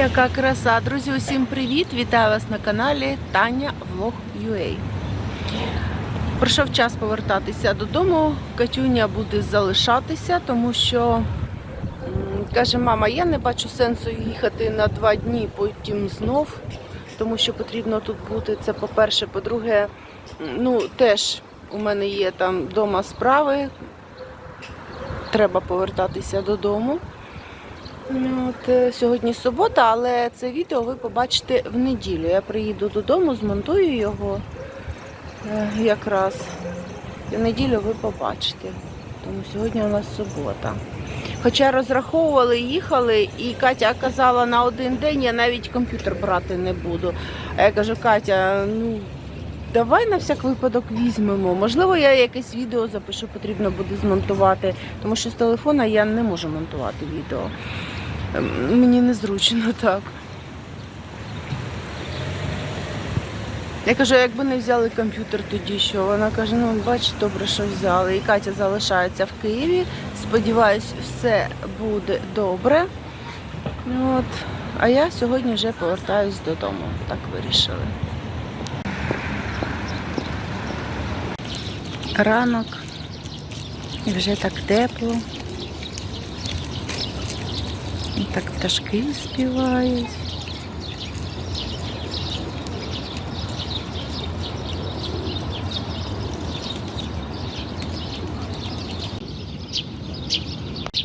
Яка краса! Друзі, усім привіт! Вітаю вас на каналі Таня Влог UA. Прийшов час повертатися додому. Катюня буде залишатися, тому що каже, мама, я не бачу сенсу їхати на два дні, потім знов, тому що потрібно тут бути. Це по-перше, по-друге, ну теж у мене є там вдома справи. Треба повертатися додому. Ну, От, е, сьогодні субота, але це відео ви побачите в неділю. Я приїду додому, змонтую його е, якраз. І в неділю ви побачите. Тому сьогодні у нас субота. Хоча розраховували, їхали, і Катя казала на один день я навіть комп'ютер брати не буду. А я кажу, Катя, ну давай на всяк випадок візьмемо. Можливо, я якесь відео запишу, потрібно буде змонтувати, тому що з телефона я не можу монтувати відео. Мені незручно так. Я кажу, якби не взяли комп'ютер тоді що? Вона каже, ну бач, добре, що взяли. І Катя залишається в Києві. Сподіваюсь, все буде добре. От. А я сьогодні вже повертаюсь додому. Так вирішили. Ранок. І вже так тепло. Так пташки співають.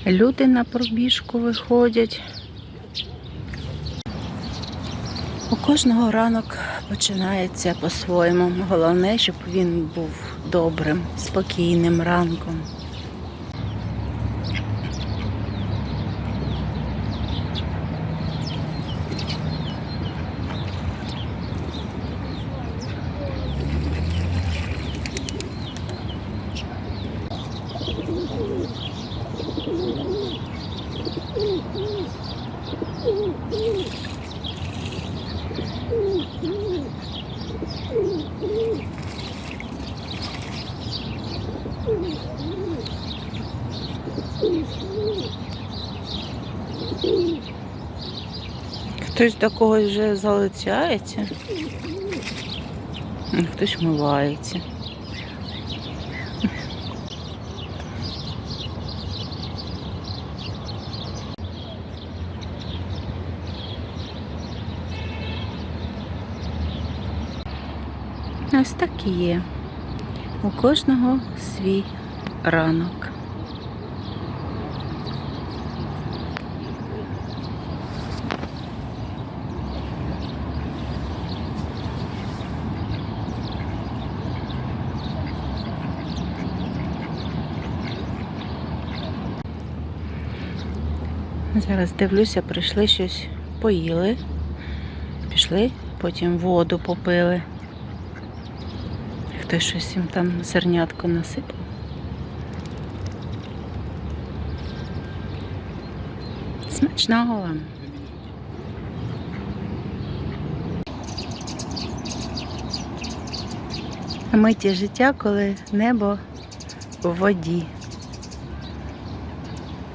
Люди на пробіжку виходять. У кожного ранок починається по-своєму. Головне, щоб він був добрим, спокійним ранком. Хтось до когось вже залицяється, хтось вмивається. Ось так і є. У кожного свій ранок. Зараз дивлюся, прийшли щось поїли, пішли, потім воду попили. Хтось щось їм там зернятко насипав. Смачного вам. Миті життя, коли небо в воді.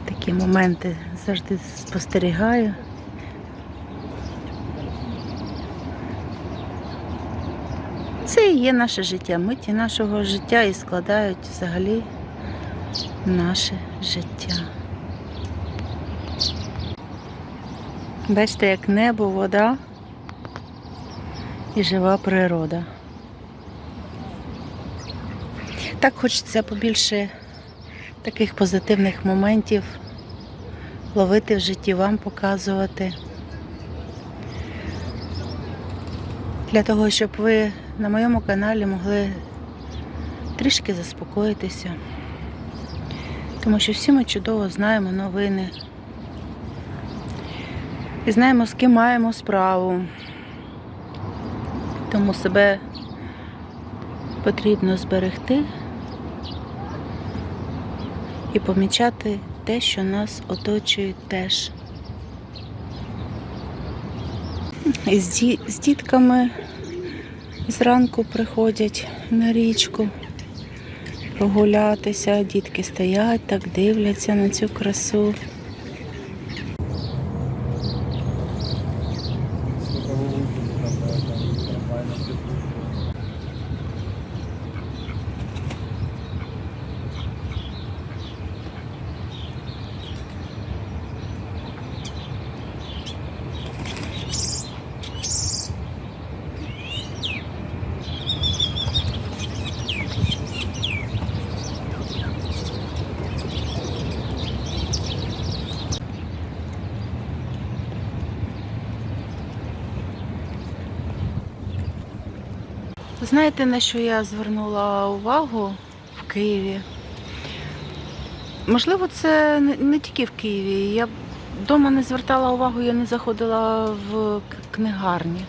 Такі моменти завжди спостерігаю. Це і є наше життя. Миті нашого життя і складають взагалі наше життя. Бачите, як небо, вода і жива природа. Так хочеться побільше таких позитивних моментів ловити в житті, вам показувати. Для того, щоб ви на моєму каналі могли трішки заспокоїтися. Тому що всі ми чудово знаємо новини. І знаємо, з ким маємо справу. Тому себе потрібно зберегти і помічати те, що нас оточує теж. І з, ді... з дітками зранку приходять на річку прогулятися, дітки стоять, так дивляться на цю красу. Знаєте, на що я звернула увагу в Києві? Можливо, це не- тільки в Києві. Я вдома не звертала увагу, я не заходила в книгарні.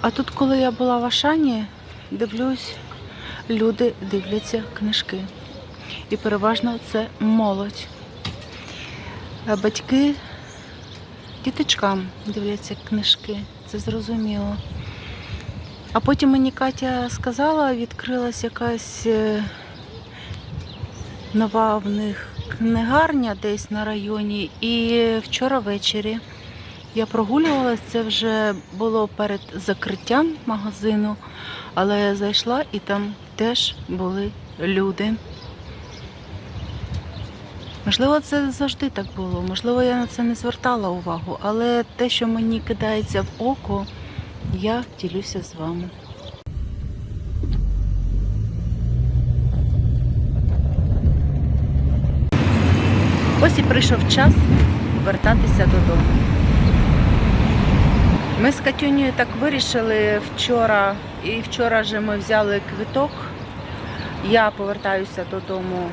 А тут, коли я була в Ашані, дивлюсь, люди дивляться книжки. І переважно це молодь. Батьки діточкам дивляться книжки. Це зрозуміло. А потім мені Катя сказала, відкрилась якась е, нова в них книгарня десь на районі. І вчора ввечері я прогулювалась, це вже було перед закриттям магазину, але я зайшла і там теж були люди. Можливо, це завжди так було, можливо, я на це не звертала увагу, але те, що мені кидається в око, я ділюся з вами. Ось і прийшов час вертатися додому. Ми з Катюнею так вирішили вчора, і вчора же ми взяли квиток. Я повертаюся додому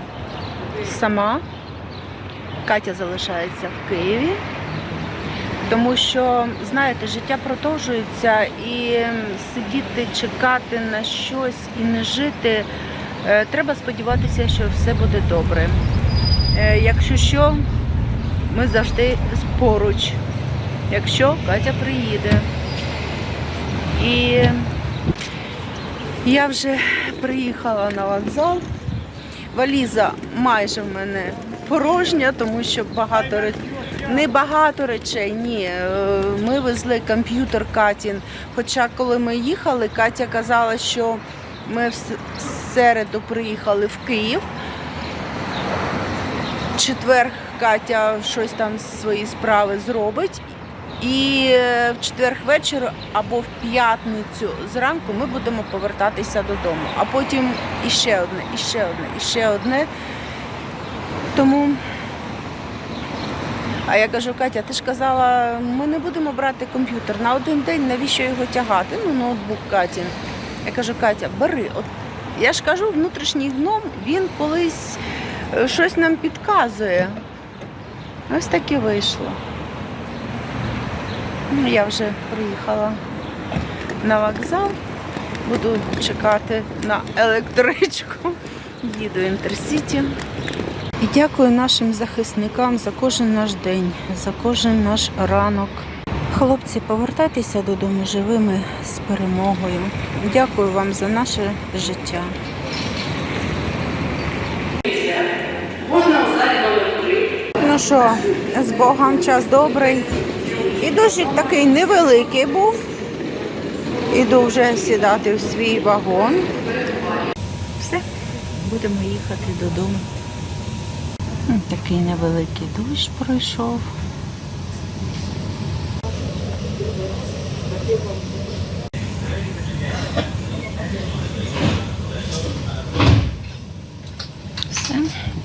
сама. Катя залишається в Києві. Тому що, знаєте, життя продовжується і сидіти, чекати на щось і не жити. е, Треба сподіватися, що все буде добре. Е, Якщо що, ми завжди поруч. Якщо Катя приїде. І я вже приїхала на вокзал. Валіза майже в мене порожня, тому що багато ре- не багато речей. Ні, Е, ми везли комп'ютер Катін. Хоча коли ми їхали, Катя казала, що ми в середу приїхали в Київ. Четвер Катя щось там свої справи зробить. І е, в четвер вечір або в п'ятницю зранку ми будемо повертатися додому. А потім іще одне, іще одне, іще одне. Тому. А я кажу, Катя, ти ж казала, ми не будемо брати комп'ютер на один день, навіщо його тягати? Ну, ноутбук Катін. Я кажу, Катя, бери. От я ж кажу, внутрішній гном, він колись е, щось нам підказує. Ось так і вийшло. Ну, Я вже приїхала на вокзал, буду чекати на електричку. Їду інтерсіті. І дякую нашим захисникам за кожен наш день, за кожен наш ранок. Хлопці, повертайтеся додому живими з перемогою. Дякую вам за наше життя. Ну що, з Богом час добрий. І дощик такий невеликий був. Іду вже сідати в свій вагон. Все, будемо їхати додому. Такий невеликий дощ пройшов. Все,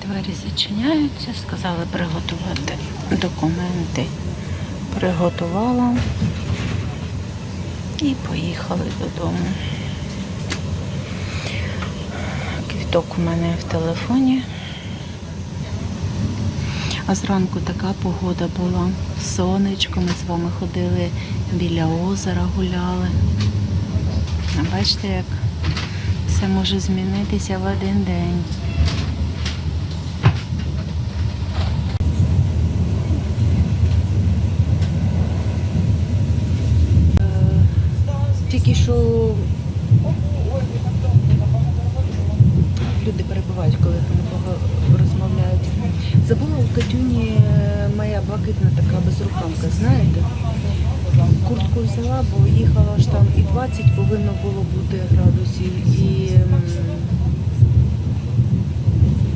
двері зачиняються, сказали приготувати документи. Приготувала і поїхали додому. Квіток у мене в телефоні. А зранку така погода була. Сонечко, ми з вами ходили біля озера, гуляли. Бачите, як все може змінитися в один день. Тільки що люди перебувають, коли там кого розмовляють. Забула у Катюні е, моя блакитна така безрукавка, знаєте? куртку взяла, бо їхала ж там і 20 повинно було бути градусів, і м,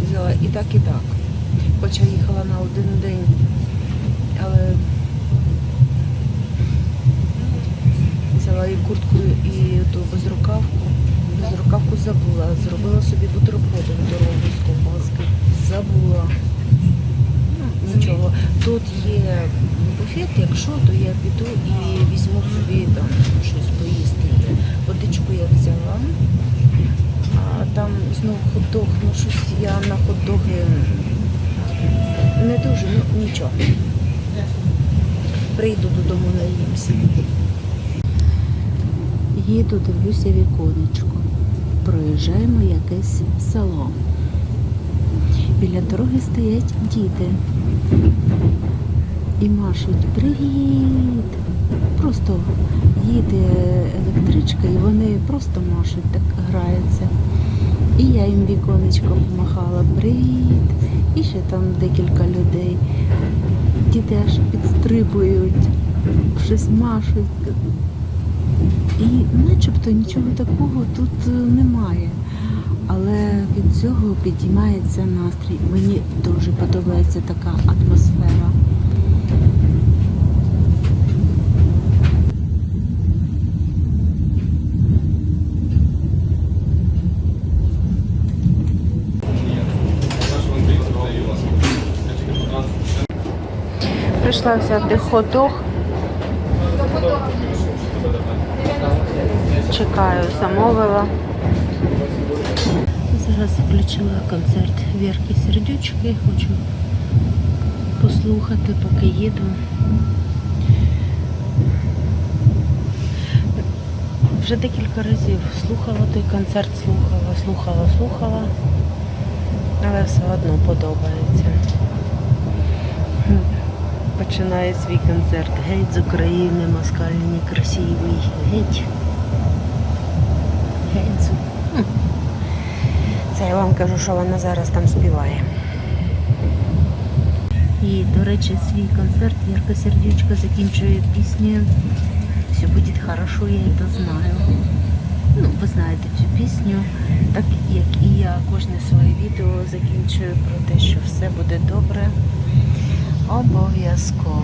взяла і так. Хоча їхала на один день, але взяла і куртку, і ту безрукавку. Безрукавку забула. Зробила собі бутерброди в дорогу з ковбаски. Забула. Ну, нічого. Тут є буфет, якщо, то я піду і візьму собі там щось поїсти. Водичку я взяла. Там знову хот-дог, ну щось я на хот-доги не дуже, ну нічого. Прийду додому наїмся. Їду, дивлюся віконечко. Проїжджаємо якесь село. Біля дороги стоять діти і машуть привіт. Просто їде електричка і вони просто машуть, так граються. І я їм віконечко помахала привіт. І ще там декілька людей. Діти аж підстрибують, щось машуть. І начебто нічого такого тут е, немає. Але від цього підіймається настрій. Мені дуже подобається така атмосфера. Прийшла взяти ходок. Чекаю, замовила. Зараз включила концерт Вірки Сердючки. Хочу послухати, поки їду. Вже декілька разів слухала той концерт, слухала, слухала, слухала, але все одно подобається. Починає свій концерт. Геть з України, москальний, красивий. Геть. Геть. Це я вам кажу, що вона зараз там співає. І, до речі, свій концерт Ярка Сердючка закінчує піснею Все буде хорошо, я це знаю. Ну, ви знаєте цю пісню, так як і я кожне своє відео закінчую про те, що все буде добре. Обов'язково.